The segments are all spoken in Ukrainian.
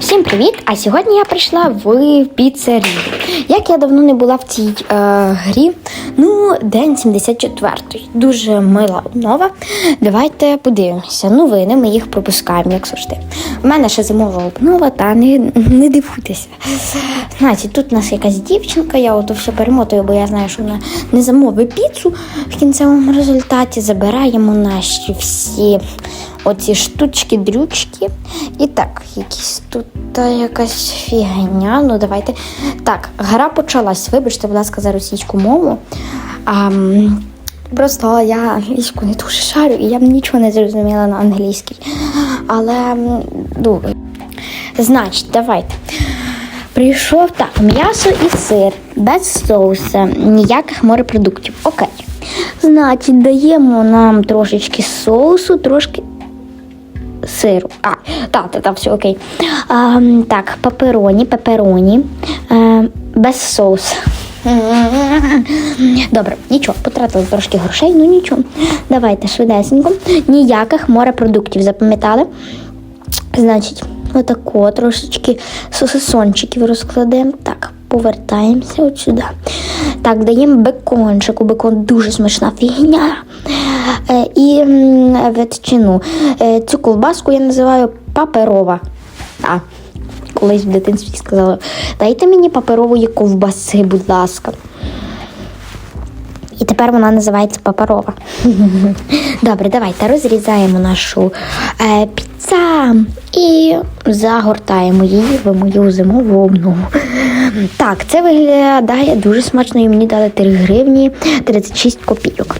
Всім привіт! А сьогодні я прийшла в піцерію. Як я давно не була в цій е, грі, ну, день 74 Дуже мила обнова. Давайте подивимося. Новини ми їх пропускаємо, як завжди. У мене ще зимова обнова, та не, не дивуйтеся. Значить, тут у нас якась дівчинка, я ото все перемотую, бо я знаю, що вона не замовить піцу. В кінцевому результаті забираємо наші всі оці штучки, дрючки. І так, якісь тут якась фігня. Ну, давайте. Так, гра почалась. Вибачте, будь ласка, за російську мову. А, просто я англійську не дуже шарю, і я б нічого не зрозуміла на англійській. Але м, ну, значить, давайте. Прийшов так, м'ясо і сир, без соуса, ніяких морепродуктів. Окей. Значить, даємо нам трошечки соусу, трошки сиру. А, так, так, так, все окей. А, так, пепероні, пепероні, е, без соусу. Добре, нічого, потратили трошки грошей, ну нічого. Давайте швидесенько. Ніяких морепродуктів, запам'ятали? Значить, отако трошечки сосисончиків розкладемо. Так, повертаємося от сюди. Так, даємо бекончику. Бекон дуже смачна фігня. І ветчину. Е, цю ковбаску я називаю паперова. А, колись в дитинстві сказала, дайте мені паперової ковбаси, будь ласка. І тепер вона називається паперова. Добре, давайте розрізаємо нашу е, піца і загортаємо її в мою зимову обнову. Так, це виглядає дуже смачно і мені дали 3 гривні 36 копійок.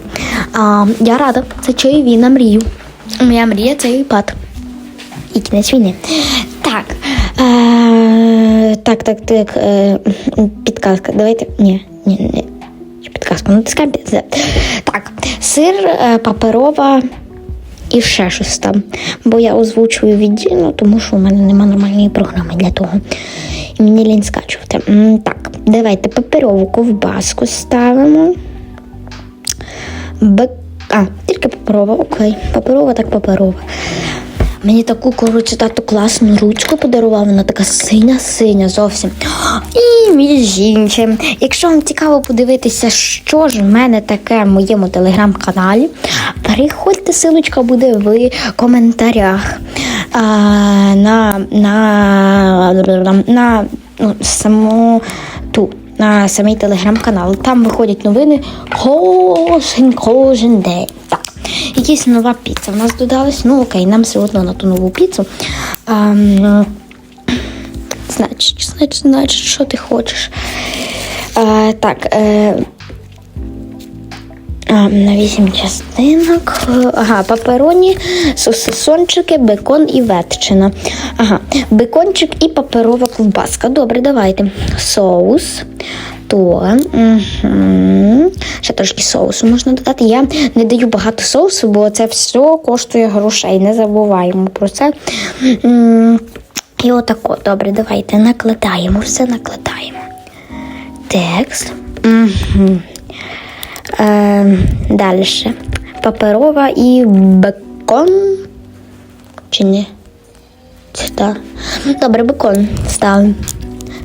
А, я рада, це чайові на мрію. Моя мрія це iPad. І кінець війни. Так. Е, так, так, так. Е, підказка. Давайте. Ні, ні, ні. Чи Підказка. Натискаємо. Так. Сир, е, паперова і ще щось там. Бо я озвучую віддільно, тому що у мене немає нормальної програми для того. І мені лінь скачувати. Так, давайте паперову ковбаску ставимо. Бек... А, тільки паперова, окей. Паперова, так паперова. Мені таку коротше тату класну ручку подарував, вона така синя-синя зовсім. І між іншим, якщо вам цікаво подивитися, що ж в мене таке в моєму телеграм-каналі, переходьте, силочка буде в коментарях а, на, на, на ну, саму ту. На самий телеграм-канал. Там виходять новини кожен кожен день. Так. Якась нова піца. У нас додалась. Ну окей, нам все одно на ту нову піцу. Ем, значить, значить, значить, що ти хочеш? Е, так. Е, на вісім частинок. Ага, папероні, сосисончики, бекон і ветчина. Ага, бекончик і паперова ковбаска. Добре, давайте. Соус. То, угу. Ще трошки соусу можна додати. Я не даю багато соусу, бо це все коштує грошей. Не забуваємо про це. І отако. Добре, давайте накладаємо, все накладаємо. Текст. Угу. Е, далі. Паперова і бекон. Чи ні? Чи та? Добре, бекон ставимо.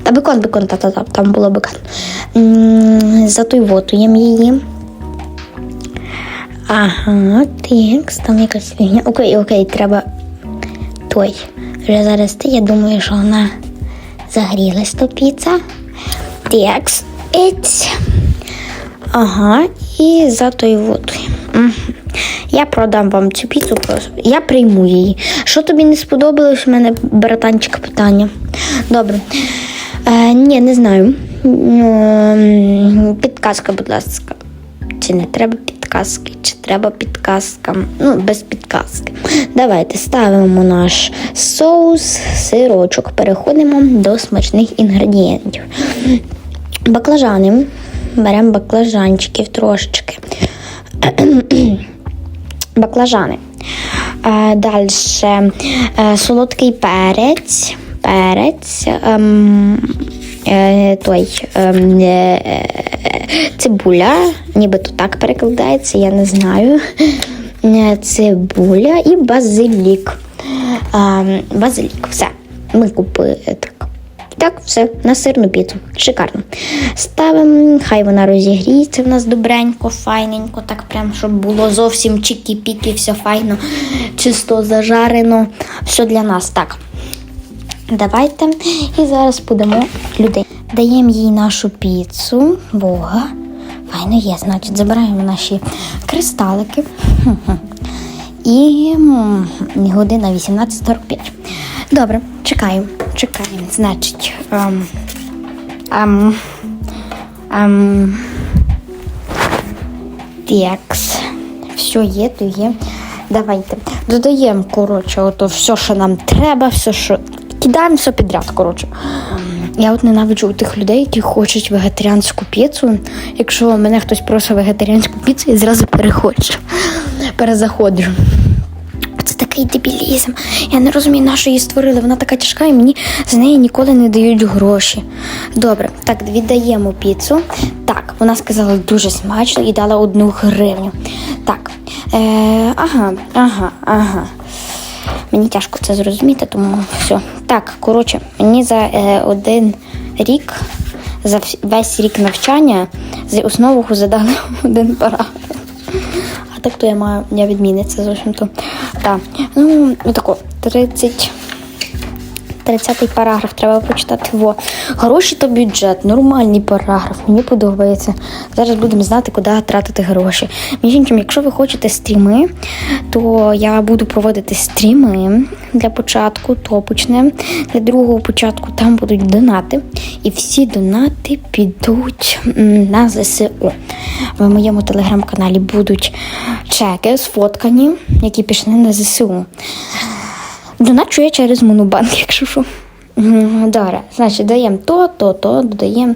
Та бекон, бекон, та-та-та, там було бекон. М, Затойвотуємо її. Ага, текст, там якась фігня. Окей, окей, треба той. Вже зараз ти, я думаю, що вона загрілась то піца. Текст. It's. Ага, і за той вот. Я продам вам цю піцу просто. Я прийму її. Що тобі не сподобалось? У мене братанчик питання. Добре. Е, ні, не знаю. М, Підказка, будь ласка. Чи не треба підказки, чи треба підказка? Ну, без підказки. Давайте ставимо наш соус, сирочок. Переходимо до смачних інгредієнтів. Баклажани. Беремо баклажанчиків трошечки. Баклажани. Е, Далі е, солодкий перець. Перець. Е, той, ем, е, цибуля, нібито так перекладається, я не знаю. Е, Цибуля і базилік. Ем, базилік, все. ми купили так. Так, все, на сирну піцу. Шикарно. Ставимо, хай вона розігріється в нас добренько, файненько, так прям, щоб було зовсім чікі-пікі, все файно, чисто зажарено. Все для нас. Так. Давайте. І зараз подамо людей. Даємо їй нашу піцу. Вога. Файно є, значить, забираємо наші кристалики. І година 18.45. Добре, чекаємо, чекаємо. Значить, ем, ем, ем, текс. Все є, то є. Давайте. Додаємо, коротше, ото все, що нам треба, все, що. Кидаємо все підряд, коротше. Я от ненавиджу тих людей, які хочуть вегетаріанську піцу. Якщо мене хтось просить вегетаріанську піцу, я зразу переходжу, перезаходжу. Це такий дебілізм. Я не розумію, на що її створили. Вона така тяжка, і мені з неї ніколи не дають гроші. Добре, так, віддаємо піцу. Так, вона сказала дуже смачно і дала одну гривню. Так. Е, ага, ага, ага. Мені тяжко це зрозуміти, тому все. Так, коротше, мені за е, один рік, за весь рік навчання з основу задали один параграф. А так то я маю, я відмінниця зовсім то. Так. Ну, отако, 30. 30-й параграф треба прочитати. Во. Гроші то бюджет, нормальний параграф, мені подобається. Зараз будемо знати, куди тратити гроші. Між іншим, якщо ви хочете стріми, то я буду проводити стріми для початку, то почнемо. Для другого початку там будуть донати. І всі донати підуть на ЗСУ. В моєму телеграм-каналі будуть чеки сфоткані, які пішли на ЗСУ. Доначу я через монобанк, якщо що. Добре, значить, даємо то, то, то, додаємо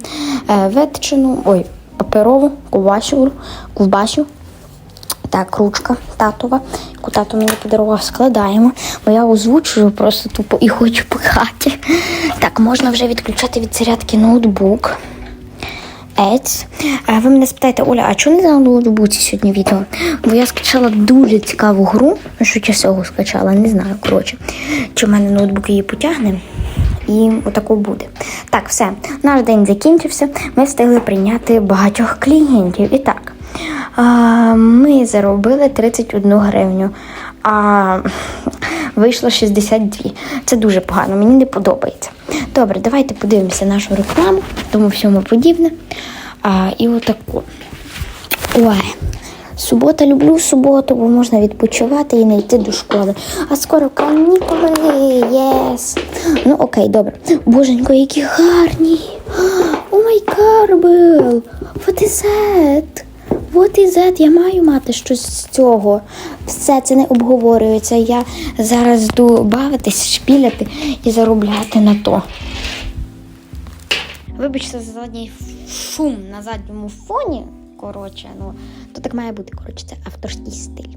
е, ветчину, ой, паперову, ковбасю, ковбасю. Так, ручка татова, яку тато мені подарував, складаємо. Бо я озвучую просто тупо і хочу пихати. Так, можна вже відключати від зарядки ноутбук. Ець. А ви мене спитаєте, Оля, а чому не на ноутбуці сьогодні відео? Бо я скачала дуже цікаву гру, ну, що часову скачала, не знаю, коротше. Чи в мене ноутбук її потягне. І отако буде. Так, все, наш день закінчився. Ми встигли прийняти багатьох клієнтів. І так, ми заробили 31 гривню, а вийшло 62. Це дуже погано, мені не подобається. Добре, давайте подивимося нашу рекламу, тому всьому подібне. А, і отаку. Ой. Субота люблю суботу, бо можна відпочивати і не йти до школи. А скоро канікули, єс. Ну окей, добре. Боженько, які гарні. О май карбел. What? What is that? Я маю мати щось з цього. Все це не обговорюється. Я зараз йду бавитись, шпіляти і заробляти на то. Вибачте за задній шум на задньому фоні. Коротше, ну то так має бути. Коротше, це авторський стиль.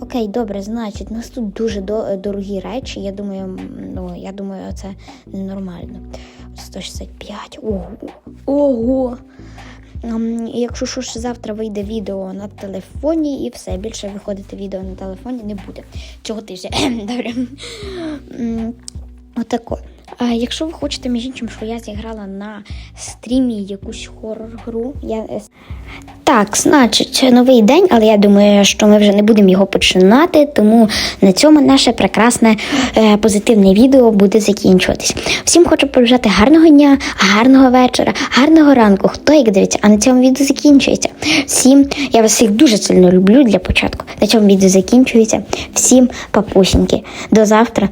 Окей, добре, значить, у нас тут дуже до- дорогі речі. Я думаю, ну я думаю, це ненормально. 165. Ого. Ого. Ем, Якщо що ж завтра вийде відео на телефоні, і все більше виходити відео на телефоні не буде. Цього тижня. Добре. М, Отако. Якщо ви хочете, між іншим, що я зіграла на стрімі якусь хорор-гру, я. е, Так, значить, новий день, але я думаю, що ми вже не будемо його починати, тому на цьому наше прекрасне е, позитивне відео буде закінчуватись. Всім хочу побажати гарного дня, гарного вечора, гарного ранку. Хто як дивиться, а на цьому відео закінчується. Всім, я вас всіх дуже сильно люблю для початку. На цьому відео закінчується. Всім папусіньки. До завтра.